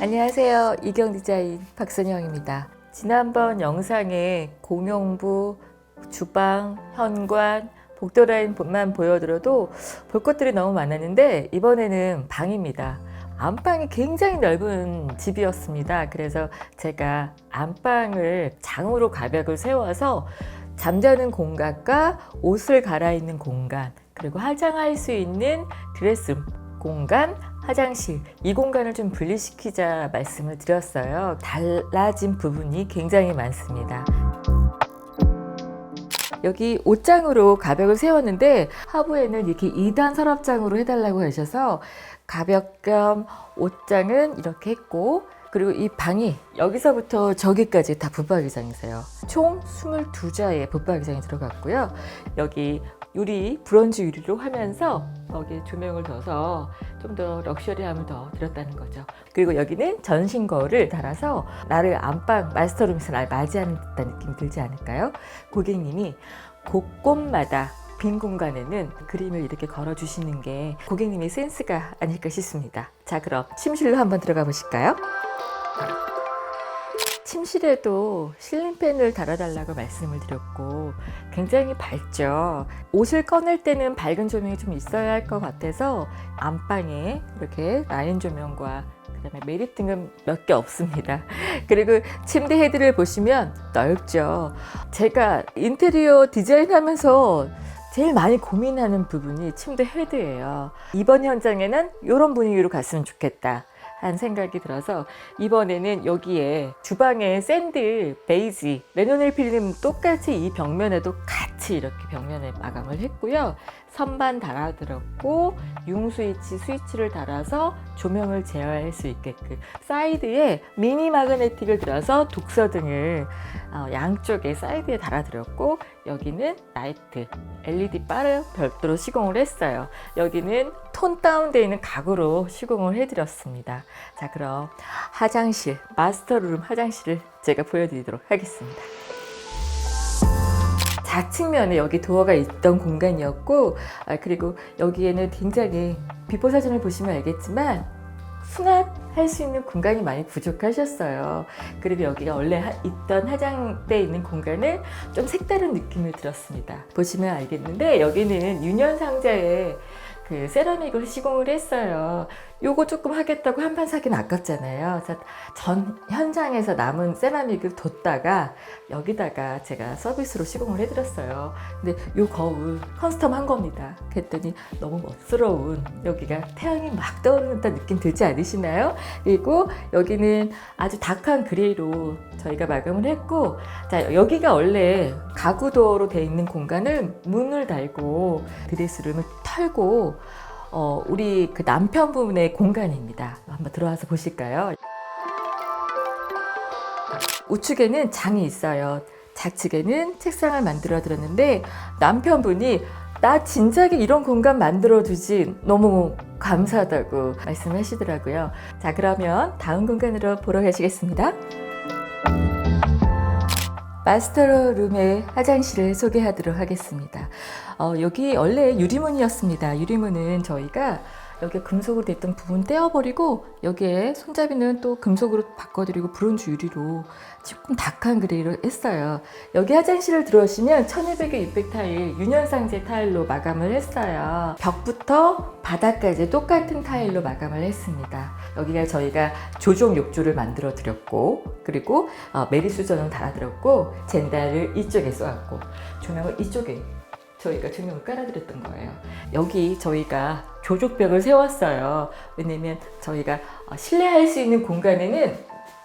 안녕하세요. 이경 디자인 박선영입니다. 지난번 영상에 공용부, 주방, 현관, 복도 라인만 보여드려도 볼 것들이 너무 많았는데 이번에는 방입니다. 안방이 굉장히 넓은 집이었습니다. 그래서 제가 안방을 장으로 가벽을 세워서 잠자는 공간과 옷을 갈아입는 공간, 그리고 화장할 수 있는 드레스룸 공간, 화장실 이 공간을 좀 분리시키자 말씀을 드렸어요. 달라진 부분이 굉장히 많습니다. 여기 옷장으로 가벽을 세웠는데 하부에는 이렇게 2단 서랍장으로 해달라고 하셔서 가벽 겸 옷장은 이렇게 했고 그리고 이 방이 여기서부터 저기까지 다 붙박이장이세요. 총 22자의 붙박이장이 들어갔고요. 여기 유리, 브론즈 유리로 하면서 여기 조명을 둬서 좀 더 럭셔리함을 더 드렸다는 거죠. 그리고 여기는 전신 거울을 달아서 나를 안방 마스터룸에서 날 맞이하는 느낌이 들지 않을까요? 고객님이 곳곳마다 빈 공간에는 그림을 이렇게 걸어 주시는 게 고객님의 센스가 아닐까 싶습니다. 자, 그럼 침실로 한번 들어가 보실까요? 침실에도 실링팬을 달아달라고 말씀을 드렸고 굉장히 밝죠. 옷을 꺼낼 때는 밝은 조명이 좀 있어야 할 것 같아서 안방에 이렇게 라인 조명과 그다음에 메리 등은 몇 개 없습니다. 그리고 침대 헤드를 보시면 넓죠. 제가 인테리어 디자인하면서 제일 많이 고민하는 부분이 침대 헤드예요. 이번 현장에는 이런 분위기로 갔으면 좋겠다. 한 생각이 들어서 이번에는 여기에 주방에 샌드, 베이지, 레노넬 필름 똑같이 이 벽면에도 같이 이렇게 벽면에 마감을 했고요. 선반 달아들었고 융 스위치, 스위치를 달아서 조명을 제어할 수 있게끔 사이드에 미니 마그네틱을 들어서 독서등을 어, 양쪽에 사이드에 달아드렸고 여기는 라이트, LED 바를 별도로 시공을 했어요. 여기는 톤 다운되어 있는 가구로 시공을 해드렸습니다. 자, 그럼 화장실, 마스터룸 화장실을 제가 보여드리도록 하겠습니다. 좌측면에 여기 도어가 있던 공간이었고, 아, 그리고 여기에는 굉장히 비포 사진을 보시면 알겠지만, 수납 할 수 있는 공간이 많이 부족하셨어요. 그리고 여기가 원래 하- 있던 화장대 있는 공간은 좀 색다른 느낌을 들었습니다. 보시면 알겠는데, 여기는 유년 상자에 그 세라믹을 시공을 했어요. 요거 조금 하겠다고 한 판 사기는 아깝잖아요. 전 현장에서 남은 세라믹을 뒀다가 여기다가 제가 서비스로 시공을 해드렸어요. 근데 요 거울 커스텀 한 겁니다. 그랬더니 너무 멋스러운 여기가 태양이 막 떠오르는 듯한 느낌 들지 않으시나요? 그리고 여기는 아주 다크한 그레이로 저희가 마감을 했고 자 여기가 원래 가구 도어로 되어 있는 공간을 문을 달고 드레스룸을 털고 어, 우리 그 남편분의 공간입니다. 한번 들어와서 보실까요? 우측에는 장이 있어요. 좌측에는 책상을 만들어 드렸는데 남편분이 나 진작에 이런 공간 만들어 두지 너무 감사하다고 말씀하시더라고요. 자, 그러면 다음 공간으로 보러 가시겠습니다. 마스터룸의 화장실을 소개하도록 하겠습니다. 어, 여기 원래 유리문이었습니다. 유리문은 저희가 여기 금속으로 됐던 부분 떼어버리고 여기에 손잡이는 또 금속으로 바꿔드리고 브론즈 유리로 조금 다크한 그레이로 했어요. 여기 화장실을 들어오시면 1200의 600 타일, 유년상제 타일로 마감을 했어요. 벽부터 바닥까지 똑같은 타일로 마감을 했습니다. 여기가 저희가 조종 욕조를 만들어 드렸고, 그리고 어, 메리 수전을 달아드렸고, 젠다를 이쪽에 쏘았고, 조명을 이쪽에 저희가 조명을 깔아드렸던 거예요. 여기 저희가 조족벽을 세웠어요. 왜냐면 저희가 어, 실내할 수 있는 공간에는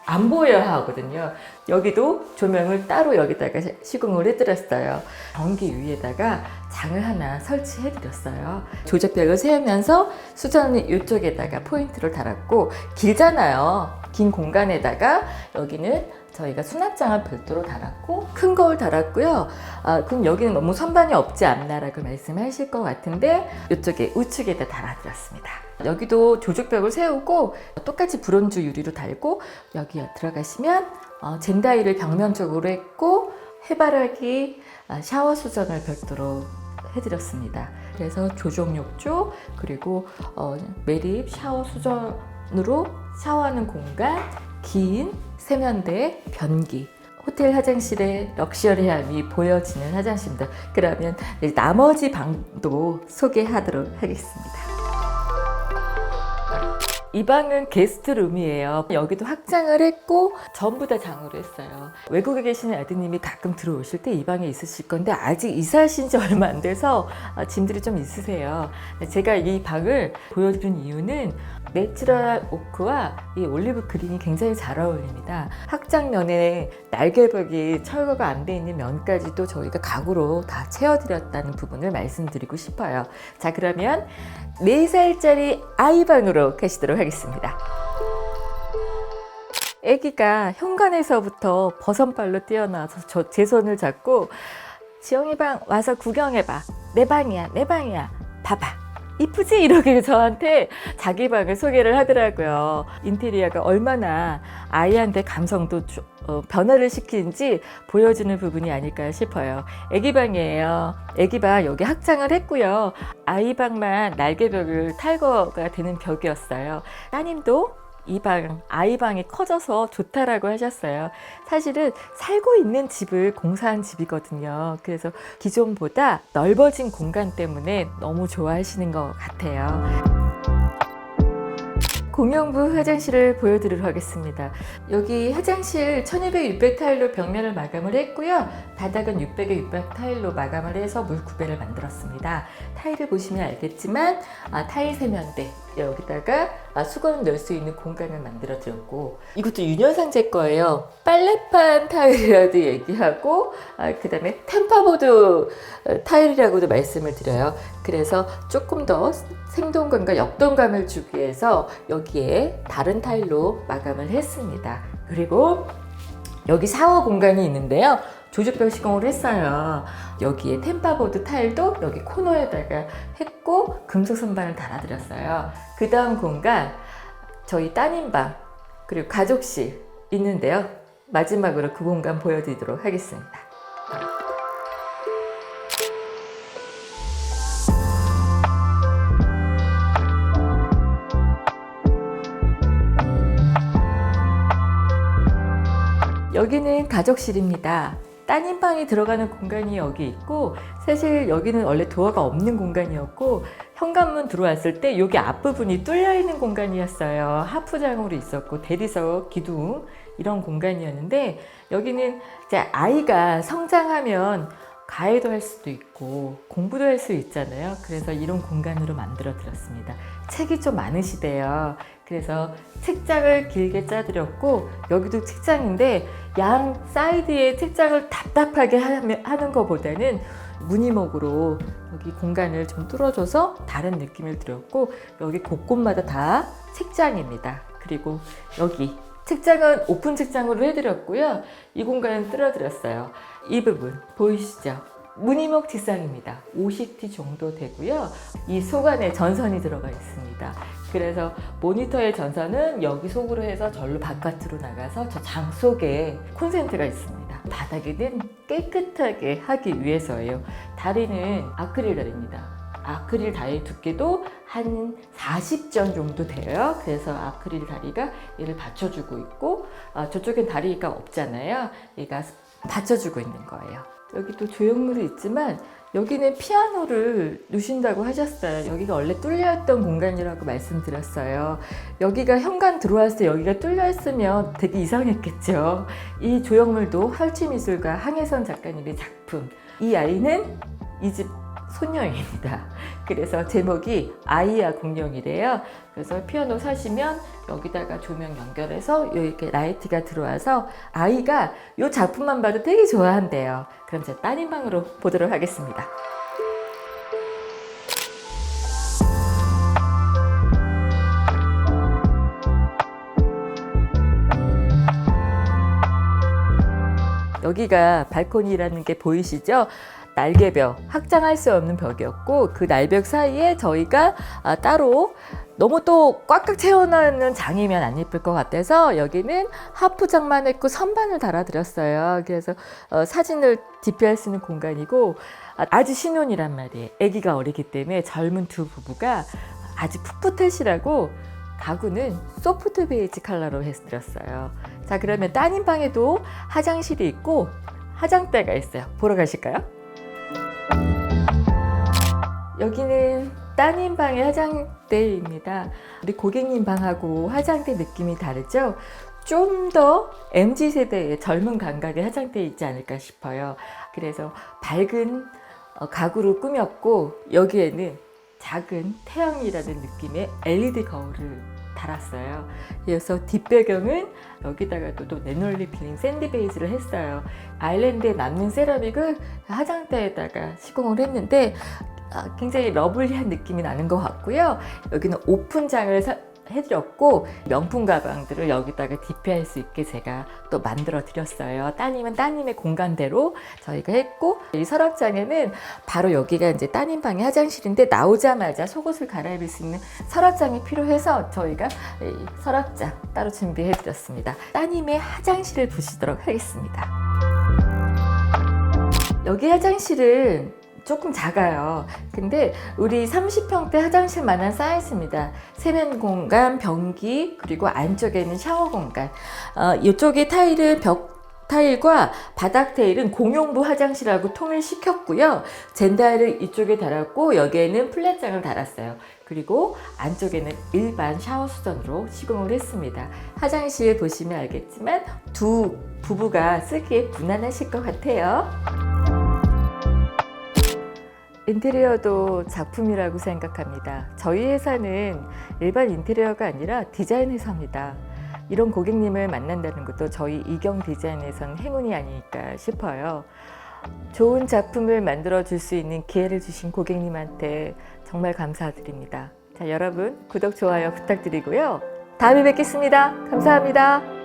안 보여야 하거든요. 여기도 조명을 따로 여기다가 시- 시공을 해드렸어요. 전기 위에다가 장을 하나 설치해드렸어요. 조적벽을 세우면서 수전은 이쪽에다가 포인트를 달았고 길잖아요. 긴 공간에다가 여기는 저희가 수납장을 별도로 달았고 큰 거울 달았고요. 아, 그럼 여기는 너무 선반이 없지 않나라고 말씀하실 것 같은데 이쪽에 우측에다 달아드렸습니다. 여기도 조죽벽을 세우고 똑같이 브론즈 유리로 달고 여기 들어가시면 어, 젠다이를 벽면 쪽으로 했고 해바라기 아, 샤워 수전을 별도로 해드렸습니다. 그래서 조종 욕조 그리고 어, 매립 샤워 수전 공간으로 샤워하는 공간, 긴 세면대, 변기. 호텔 화장실의 럭셔리함이 보여지는 화장실입니다. 그러면 나머지 방도 소개하도록 하겠습니다. 이 방은 게스트룸이에요. 여기도 확장을 했고 전부 다 장으로 했어요. 외국에 계시는 아드님이 가끔 들어오실 때 이 방에 있으실 건데 아직 이사하신 지 얼마 안 돼서 아, 짐들이 좀 있으세요. 제가 이 방을 보여드린 이유는 내추럴 오크와 이 올리브 그린이 굉장히 잘 어울립니다. 확장면에 날개벽이 철거가 안 돼 있는 면까지도 저희가 가구로 다 채워드렸다는 부분을 말씀드리고 싶어요. 자 그러면 4살짜리 아이 방으로 가시도록 하겠습니다. 아기가 현관에서부터 버선발로 뛰어나와서 저 제 손을 잡고 지영이 방 와서 구경해봐. 내 방이야, 내 방이야. 봐봐. 이쁘지? 이렇게 저한테 자기 방을 소개를 하더라고요. 인테리어가 얼마나 아이한테 감성도 주- 어, 변화를 시키는지 보여주는 부분이 아닐까 싶어요. 애기 방이에요. 애기 방 여기 확장을 했고요. 아이 방만 날개벽을 탈거가 되는 벽이었어요. 따님도 이 방, 아이 방이 커져서 좋다라고 하셨어요. 사실은 살고 있는 집을 공사한 집이거든요. 그래서 기존보다 넓어진 공간 때문에 너무 좋아하시는 것 같아요. 공용부 화장실을 보여드리도록 하겠습니다. 여기 화장실 1200, 600 타일로 벽면을 마감을 했고요. 바닥은 600에 600 타일로 마감을 해서 물 구배를 만들었습니다. 타일을 보시면 알겠지만 아, 타일 세면대 여기다가 아, 수건을 넣을 수 있는 공간을 만들어 드렸고 이것도 윤여상제 거예요. 빨래판 타일이라도 얘기하고 아, 그 다음에 템파보드 어, 타일이라고도 말씀을 드려요. 그래서 조금 더 생동감과 역동감을 주기 위해서 여기에 다른 타일로 마감을 했습니다. 그리고 여기 샤워 공간이 있는데요. 조직벽 시공을 했어요. 여기에 템파보드 타일도 여기 코너에다가 했고 금속 선반을 달아드렸어요. 그 다음 공간 저희 따님 방 그리고 가족실 있는데요. 마지막으로 그 공간 보여드리도록 하겠습니다. 여기는 가족실입니다. 따님 방이 들어가는 공간이 여기 있고 사실 여기는 원래 도어가 없는 공간이었고 현관문 들어왔을 때 여기 앞부분이 뚫려 있는 공간이었어요. 하프장으로 있었고 대리석, 기둥 이런 공간이었는데 여기는 이제 아이가 성장하면 가해도 할 수도 있고 공부도 할 수 있잖아요. 그래서 이런 공간으로 만들어 드렸습니다. 책이 좀 많으시대요. 그래서 책장을 길게 짜드렸고 여기도 책장인데 양 사이드에 책장을 답답하게 하는 것보다는 무늬목으로 여기 공간을 좀 뚫어줘서 다른 느낌을 드렸고 여기 곳곳마다 다 책장입니다. 그리고 여기 책장은 오픈 책장으로 해드렸고요. 이 공간은 뚫어드렸어요. 이 부분 보이시죠? 무늬목 뒷상입니다. 50T 정도 되고요. 이 속 안에 전선이 들어가 있습니다. 그래서 모니터의 전선은 여기 속으로 해서 절로 바깥으로 나가서 저 장 속에 콘센트가 있습니다. 바닥에는 깨끗하게 하기 위해서예요. 다리는 아크릴 다리입니다. 아크릴 다리 두께도 한 40전 정도 돼요. 그래서 아크릴 다리가 얘를 받쳐주고 있고 아, 저쪽엔 다리가 없잖아요. 얘가 받쳐주고 있는 거예요. 여기도 조형물이 있지만 여기는 피아노를 누신다고 하셨어요. 여기가 원래 뚫려있던 공간이라고 말씀드렸어요. 여기가 현관 들어왔을 때 여기가 뚫려 있으면 되게 이상했겠죠. 이 조형물도 할치미술가 항혜선 작가님의 작품. 이 아이는 이집 소녀입니다. 그래서 제목이 아이야 공룡이래요. 그래서 피아노 사시면 여기다가 조명 연결해서 이렇게 라이트가 들어와서 아이가 이 작품만 봐도 되게 좋아한대요. 그럼 제 따님 방으로 보도록 하겠습니다. 여기가 발코니라는 게 보이시죠? 날개벽, 확장할 수 없는 벽이었고 그 날벽 사이에 저희가 아, 따로 너무 또 꽉꽉 채워넣는 장이면 안 예쁠 것 같아서 여기는 하프장만 했고 선반을 달아드렸어요. 그래서 어, 사진을 디피할 수 있는 공간이고 아, 아주 신혼이란 말이에요. 아기가 어리기 때문에 젊은 두 부부가 아주 풋풋하시라고 가구는 소프트 베이지 컬러로 해드렸어요. 자, 그러면 따님 방에도 화장실이 있고 화장대가 있어요. 보러 가실까요? 여기는 따님 방의 화장대입니다. 우리 고객님 방하고 화장대 느낌이 다르죠? 좀 더 MZ 세대의 젊은 감각의 화장대 있지 않을까 싶어요. 그래서 밝은 어, 가구로 꾸몄고 여기에는 작은 태양이라는 느낌의 LED 거울을 달았어요. 그래서 뒷배경은 여기다가 또, 또 네놀리 필링 샌디 베이지를 했어요. 아일랜드에 남는 세라믹을 화장대에다가 시공을 했는데 아, 굉장히 러블리한 느낌이 나는 것 같고요. 여기는 오픈장을 사- 해드렸고 명품 가방들을 여기다가 디피할 수 있게 제가 또 만들어 드렸어요. 따님은 따님의 공간대로 저희가 했고 이 서랍장에는 바로 여기가 이제 따님 방의 화장실인데 나오자마자 속옷을 갈아입을 수 있는 서랍장이 필요해서 저희가 이 서랍장 따로 준비해 드렸습니다. 따님의 화장실을 보시도록 하겠습니다. 여기 화장실은 조금 작아요. 근데 우리 30평대 화장실만한 사이즈입니다. 세면 공간, 변기, 그리고 안쪽에는 샤워 공간. 어, 이쪽에 타일은 벽 타일과 바닥 타일은 공용부 화장실하고 통일시켰고요. 젠다를 이쪽에 달았고 여기에는 플랫장을 달았어요. 그리고 안쪽에는 일반 샤워 수전으로 시공을 했습니다. 화장실 보시면 알겠지만 두 부부가 쓰기에 무난하실 것 같아요. 인테리어도 작품이라고 생각합니다. 저희 회사는 일반 인테리어가 아니라 디자인 회사입니다. 이런 고객님을 만난다는 것도 저희 이경 디자인에선 행운이 아닐까 싶어요. 좋은 작품을 만들어 줄 수 있는 기회를 주신 고객님한테 정말 감사드립니다. 자, 여러분 구독, 좋아요 부탁드리고요. 다음에 뵙겠습니다. 감사합니다.